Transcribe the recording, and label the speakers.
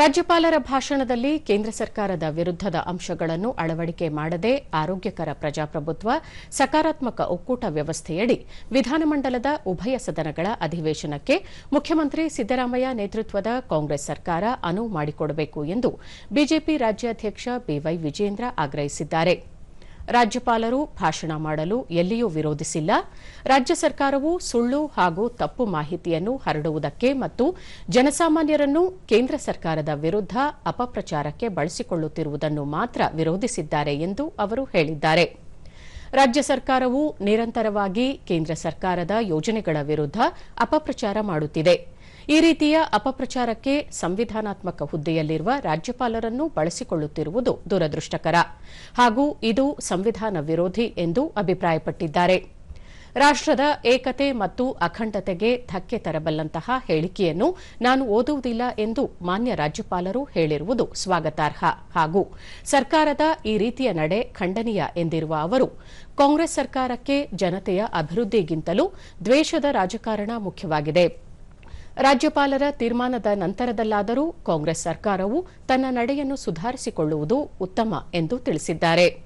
Speaker 1: ರಾಜ್ಯಪಾಲರ ಭಾಷಣದಲ್ಲಿ ಕೇಂದ್ರ ಸರ್ಕಾರದ ವಿರುದ್ದದ ಅಂಶಗಳನ್ನು ಅಳವಡಿಕೆ ಮಾಡದೆ ಆರೋಗ್ಯಕರ ಪ್ರಜಾಪ್ರಭುತ್ವ, ಸಕಾರಾತ್ಮಕ ಒಕ್ಕೂಟ ವ್ಯವಸ್ಥೆಯಡಿ ವಿಧಾನಮಂಡಲದ ಉಭಯ ಸದನಗಳ ಅಧಿವೇಶನಕ್ಕೆ ಮುಖ್ಯಮಂತ್ರಿ ಸಿದ್ದರಾಮಯ್ಯ ನೇತೃತ್ವದ ಕಾಂಗ್ರೆಸ್ ಸರ್ಕಾರ ಅನುವು ಮಾಡಿಕೊಡಬೇಕು ಎಂದು ಬಿಜೆಪಿ ರಾಜ್ಯಾಧ್ಯಕ್ಷ ಬಿವೈ ವಿಜೇಂದ್ರ ಆಗ್ರಹಿಸಿದ್ದಾರೆ. ರಾಜ್ಯಪಾಲರು ಭಾಷಣ ಮಾಡಲು ಎಲ್ಲಿಯೂ ವಿರೋಧಿಸಿಲ್ಲ. ರಾಜ್ಯ ಸರ್ಕಾರವು ಸುಳ್ಳು ಹಾಗೂ ತಪ್ಪು ಮಾಹಿತಿಯನ್ನು ಹರಡುವುದಕ್ಕೆ ಮತ್ತು ಜನಸಾಮಾನ್ಯರನ್ನು ಕೇಂದ್ರ ಸರ್ಕಾರದ ವಿರುದ್ದ ಅಪಪ್ರಚಾರಕ್ಕೆ ಬಳಸಿಕೊಳ್ಳುತ್ತಿರುವುದನ್ನು ಮಾತ್ರ ವಿರೋಧಿಸಿದ್ದಾರೆ ಎಂದು ಅವರು ಹೇಳಿದ್ದಾರೆ. ರಾಜ್ಯ ಸರ್ಕಾರವು ನಿರಂತರವಾಗಿ ಕೇಂದ್ರ ಸರ್ಕಾರದ ಯೋಜನೆಗಳ ವಿರುದ್ದ ಅಪಪ್ರಚಾರ ಮಾಡುತ್ತಿದೆ. ಈ ರೀತಿಯ ಅಪಪ್ರಚಾರಕ್ಕೆ ಸಂವಿಧಾನಾತ್ಮಕ ಹುದ್ದೆಯಲ್ಲಿರುವ ರಾಜ್ಯಪಾಲರನ್ನು ಬಳಸಿಕೊಳ್ಳುತ್ತಿರುವುದು ದುರದೃಷ್ಟಕರ. ಹಾಗೂ ಇದು ಸಂವಿಧಾನ ವಿರೋಧಿ ಎಂದು ಅಭಿಪ್ರಾಯಪಟ್ಟಿದ್ದಾರೆ. ರಾಷ್ಟದ ಏಕತೆ ಮತ್ತು ಅಖಂಡತೆಗೆ ಧಕ್ಕೆ ತರಬಲ್ಲಂತಹ ಹೇಳಿಕೆಯನ್ನು ನಾನು ಓದುವುದಿಲ್ಲ ಎಂದು ಮಾನ್ಯ ರಾಜ್ಯಪಾಲರು ಹೇಳಿರುವುದು ಸ್ವಾಗತಾರ್ಹ. ಹಾಗೂ ಸರ್ಕಾರದ ಈ ರೀತಿಯ ನಡೆ ಖಂಡನೀಯ ಎಂದಿರುವ ಅವರು, ಕಾಂಗ್ರೆಸ್ ಸರ್ಕಾರಕ್ಕೆ ಜನತೆಯ ಅಭಿವೃದ್ಧಿಗಿಂತಲೂ ದ್ವೇಷದ ರಾಜಕಾರಣ ಮುಖ್ಯವಾಗಿದೆ. ರಾಜ್ಯಪಾಲರ ತೀರ್ಮಾನದ ನಂತರದಲ್ಲಾದರೂ ಕಾಂಗ್ರೆಸ್ ಸರ್ಕಾರವು ತನ್ನ ನಡೆಯನ್ನು ಸುಧಾರಿಸಿಕೊಳ್ಳುವುದು ಉತ್ತಮ ಎಂದು ತಿಳಿಸಿದ್ದಾರೆ.